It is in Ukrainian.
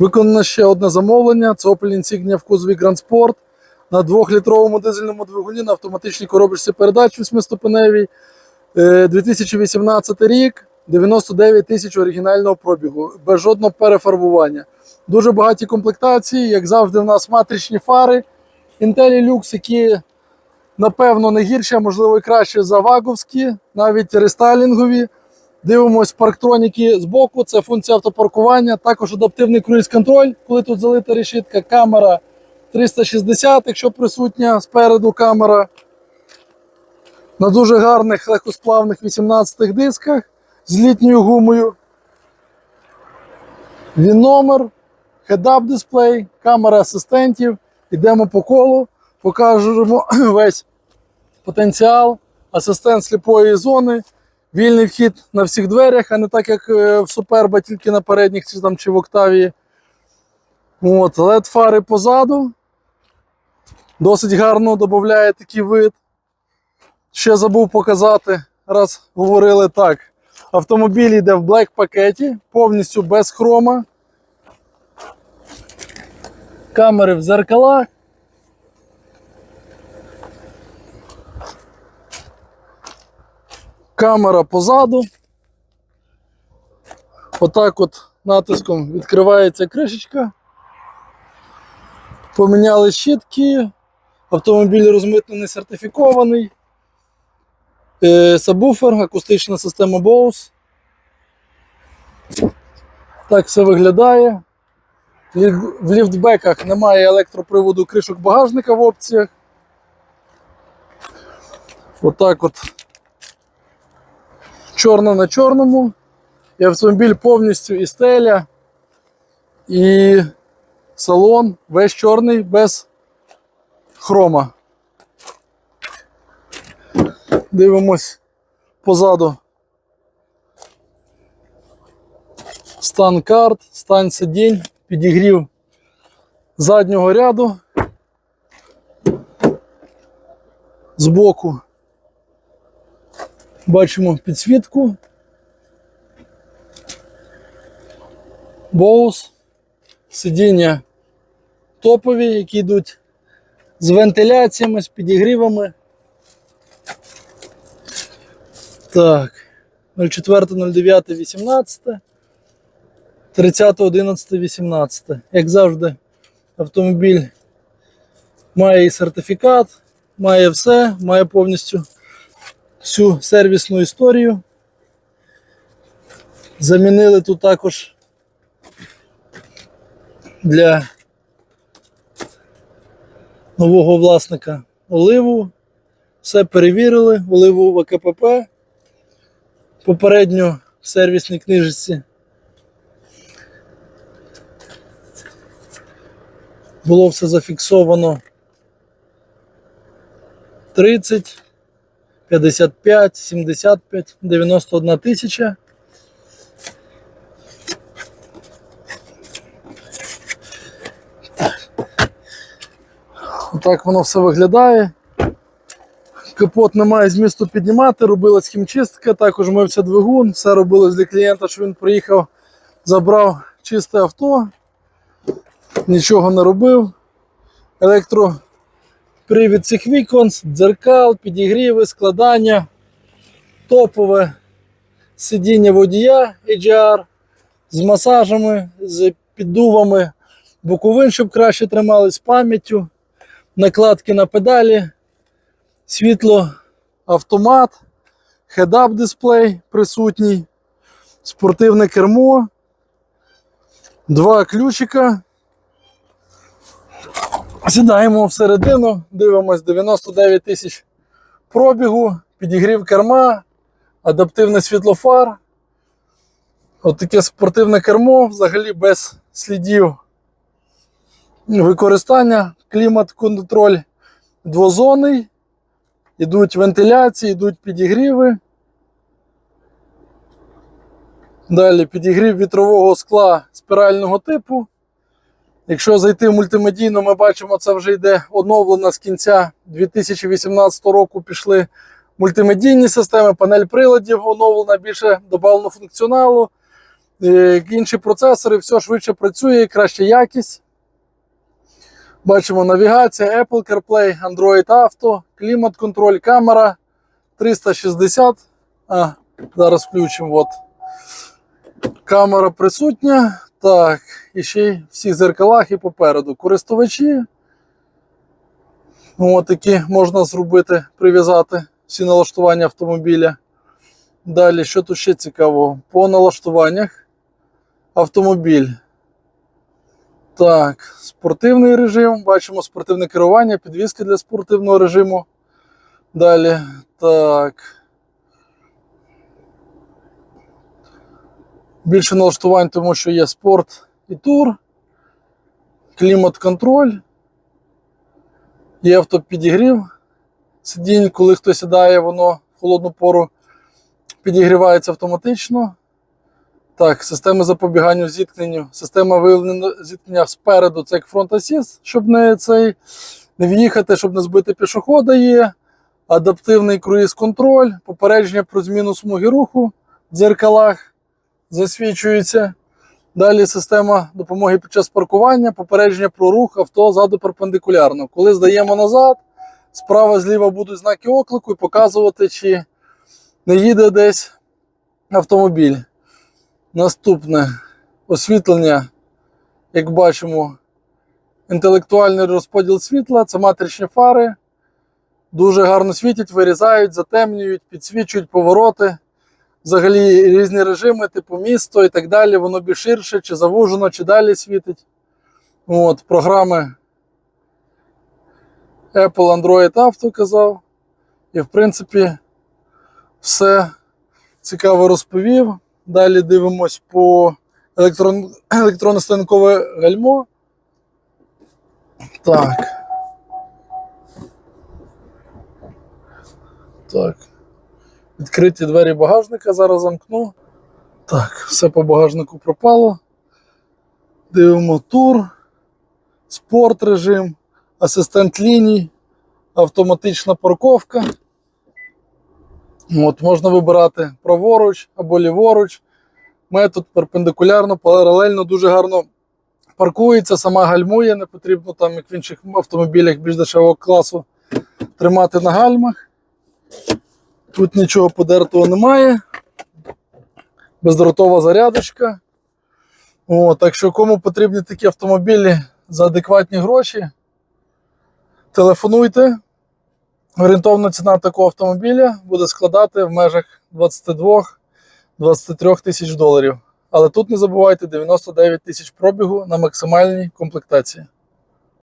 Виконано ще одне замовлення. Це Opel Insignia в кузові Grand Sport на 2-літровому дизельному двигуні на автоматичній коробочці передач 8-ступеневій. Е, 2018 рік, 99 тисяч оригінального пробігу, без жодного перефарбування. Дуже багаті комплектації, як завжди, в нас матричні фари. Intelli які напевно не гірші, а можливо і краще за ваговські, навіть рестайлінгові. Дивимось парктроніки з боку, це функція автопаркування, також адаптивний круїз-контроль, коли тут залита решітка, камера 360, якщо присутня спереду камера. На дуже гарних легкосплавних 18 дисках з літньою гумою. Він номер, хедап дисплей, камера асистентів. Йдемо по колу, покажемо весь потенціал, асистент сліпої зони, вільний вхід на всіх дверях, а не так, як е, в Суперба, тільки на передніх чи, там, чи в Октавії. От, led фари позаду. Досить гарно додає такий вид. Ще забув показати, раз говорили так. Автомобіль йде в блек пакеті, повністю без хрома. Камери в зеркалах. Камера позаду. Отак от натиском відкривається кришечка. Поміняли щітки. Автомобіль розмитнений сертифікований. Е, Сабвуфер, акустична система Bose. Так все виглядає. В ліфтбеках немає електроприводу кришок багажника в опціях. Отак от. Чорно на чорному. І автомобіль повністю і стеля, і салон весь чорний без хрома. Дивимось позаду. Стан карт, стан сидінь, підігрів заднього ряду збоку. Бачимо підсвітку. Боус, сидіння топові, які йдуть з вентиляціями, з підігрівами. Так, 04.09.18, 30.11.18. Як завжди, автомобіль має і сертифікат, має все, має повністю всю сервісну історію. Замінили тут також для нового власника оливу. Все перевірили, оливу в АКПП. Попередньо в сервісній книжці. Було все зафіксовано 30, 55, 75, 91 тисяча. Отак воно все виглядає. Капот немає змісту піднімати, робилась хімчистка, також мився двигун, все робилось для клієнта, що він приїхав, забрав чисте авто, нічого не робив. Електропривід цих вікон, дзеркал, підігріви, складання, топове сидіння водія HR з масажами, з піддувами боковин, щоб краще тримались пам'яттю, накладки на педалі світло, автомат, хедап дисплей присутній, спортивне кермо, два ключика. Сідаємо всередину, дивимось 99 тисяч пробігу, підігрів керма, адаптивний світлофар. От таке спортивне кермо, взагалі без слідів використання, клімат-контроль двозонний. Ідуть вентиляції, йдуть підігріви. Далі підігрів вітрового скла спірального типу. Якщо зайти в мультимедійну, ми бачимо, це вже йде оновлена з кінця 2018 року. Пішли мультимедійні системи, панель приладів оновлена, більше додано функціоналу. Е, Інші процесори, все швидше працює, краща якість. Бачимо навігація, Apple CarPlay, Android Auto, клімат-контроль, камера 360. А, зараз включимо. От. Камера присутня. Так, і ще й всіх зеркалах і попереду. Користувачі. От такі можна зробити, прив'язати всі налаштування автомобіля. Далі, що тут ще цікавого? По налаштуваннях автомобіль. Так, спортивний режим. Бачимо спортивне керування, підвіски для спортивного режиму. Далі. Так. Більше налаштувань, тому що є спорт і тур, клімат-контроль, є автопідігрів. Сидінь, коли хтось сідає, воно в холодну пору підігрівається автоматично. Так, система запобігання зіткненню, система виявлення зіткнення спереду, це як фронт асіст, щоб не цей не в'їхати, щоб не збити пішохода є. Адаптивний круїз-контроль, попередження про зміну смуги руху в дзеркалах засвічується. Далі система допомоги під час паркування, попередження про рух авто ззаду перпендикулярно. Коли здаємо назад, справа зліва будуть знаки оклику і показувати, чи не їде десь автомобіль. Наступне освітлення, як бачимо, інтелектуальний розподіл світла, це матричні фари. Дуже гарно світять, вирізають, затемнюють, підсвічують повороти. Взагалі різні режими, типу місто і так далі. Воно більш ширше, чи завужено, чи далі світить. От, програми Apple Android Auto казав. І, в принципі, все цікаво розповів. Далі дивимось по електрон... електронне станкове гальмо. Так. Відкриті двері багажника, зараз замкну. Так, все по багажнику пропало. Дивимо тур, спорт режим, асистент ліній, автоматична парковка. От, можна вибирати праворуч або ліворуч. Метод перпендикулярно, паралельно дуже гарно паркується, сама гальмує, не потрібно там, як в інших автомобілях більш дешевого класу, тримати на гальмах. Тут нічого подертого немає. Бездротова зарядочка. О, так що, кому потрібні такі автомобілі за адекватні гроші, телефонуйте. Орієнтовна ціна такого автомобіля буде складати в межах 22-23 тисяч доларів. Але тут не забувайте 99 тисяч пробігу на максимальній комплектації.